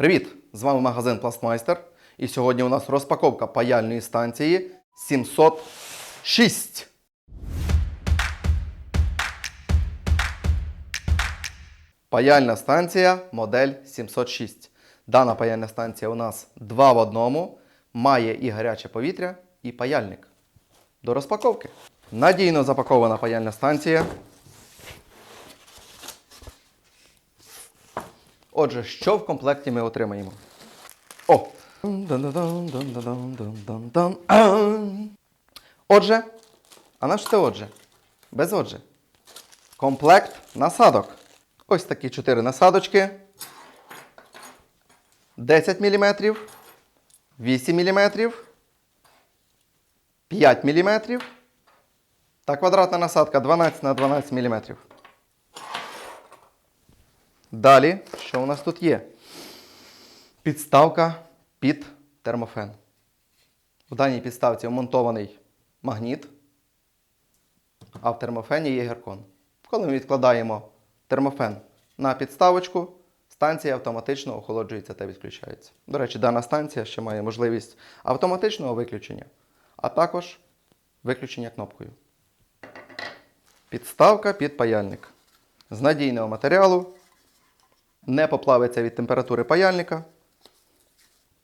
Привіт! З вами магазин Пластмайстер. І сьогодні у нас розпаковка паяльної станції 706. Паяльна станція модель 706. Дана паяльна станція у нас два в одному. Має і гаряче повітря, і паяльник. До розпаковки. Надійно запакована паяльна станція. Отже, що в комплекті ми отримаємо? О! Отже, а на що це отже? Без отже. Комплект насадок. Ось такі 4 насадочки. 10 мм, 8 мм, 5 мм та квадратна насадка 12 на 12 мм. Далі, що у нас тут є? Підставка під термофен. В даній підставці вмонтований магніт, а в термофені є геркон. Коли ми відкладаємо термофен на підставочку, станція автоматично охолоджується та відключається. До речі, дана станція ще має можливість автоматичного виключення, а також виключення кнопкою. Підставка під паяльник. З надійного матеріалу не поплавиться від температури паяльника.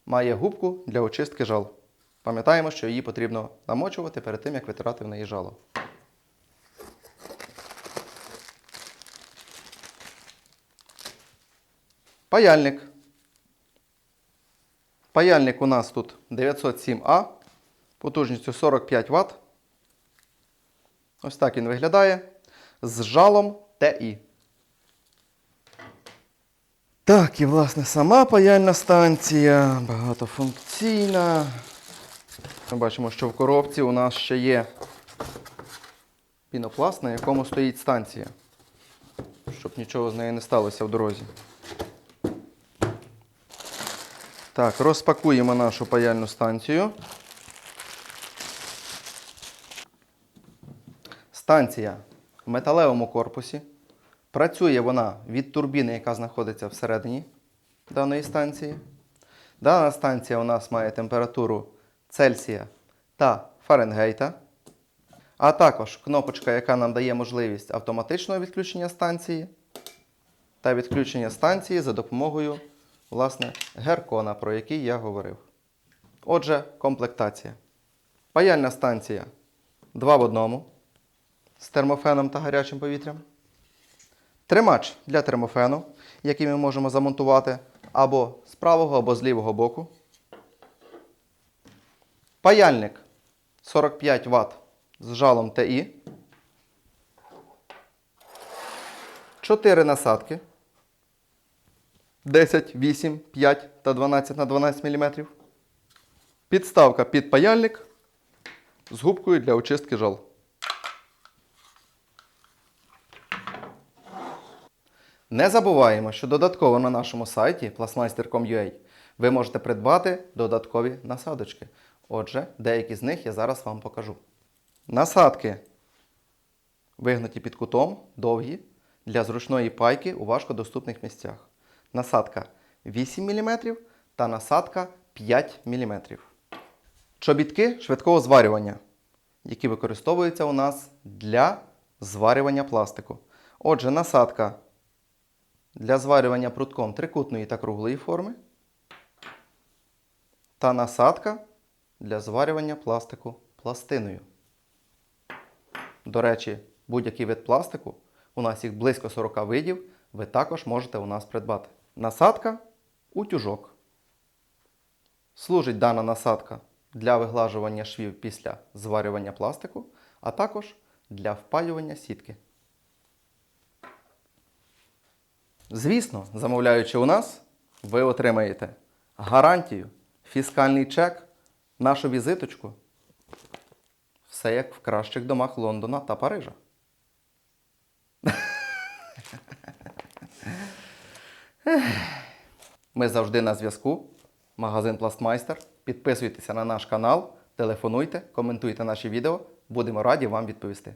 Має губку для очистки жал. Пам'ятаємо, що її потрібно намочувати перед тим, як витирати в неї жало. Паяльник. Паяльник у нас тут 907А, потужністю 45 Вт. Ось так він виглядає. З жалом TI. Так, і власне сама паяльна станція багатофункційна. Ми бачимо, що в коробці у нас ще є пінопласт, на якому стоїть станція, щоб нічого з нею не сталося в дорозі. Так, розпакуємо нашу паяльну станцію. Станція в металевому корпусі. Працює вона від турбіни, яка знаходиться всередині даної станції. Дана станція у нас має температуру Цельсія та Фаренгейта. А також кнопочка, яка нам дає можливість автоматичного відключення станції та відключення станції за допомогою власне, геркона, про який я говорив. Отже, комплектація. Паяльна станція 2 в одному з термофеном та гарячим повітрям. Тримач для термофену, який ми можемо замонтувати або з правого, або з лівого боку. Паяльник 45 Вт з жалом TI. 4 насадки 10, 8, 5 та 12 на 12 мм. Підставка під паяльник з губкою для очистки жал. Не забуваємо, що додатково на нашому сайті plasmeister.com.ua ви можете придбати додаткові насадочки. Отже, деякі з них я зараз вам покажу. Насадки вигнуті під кутом, довгі, для зручної пайки у важкодоступних місцях. Насадка 8 мм та насадка 5 мм. Чобітки швидкого зварювання, які використовуються у нас для зварювання пластику. Отже, насадка для зварювання прутком трикутної та круглої форми. Та насадка для зварювання пластику пластиною. До речі, будь-який вид пластику, у нас їх близько 40 видів, ви також можете у нас придбати. Насадка утюжок. Служить дана насадка для виглажування швів після зварювання пластику, а також для впаювання сітки. Звісно, замовляючи у нас, ви отримаєте гарантію, фіскальний чек, нашу візиточку. Все як в кращих домах Лондона та Парижа. Ми завжди на зв'язку. Магазин Пластмайстер. Підписуйтеся на наш канал, телефонуйте, коментуйте наші відео. Будемо раді вам відповісти.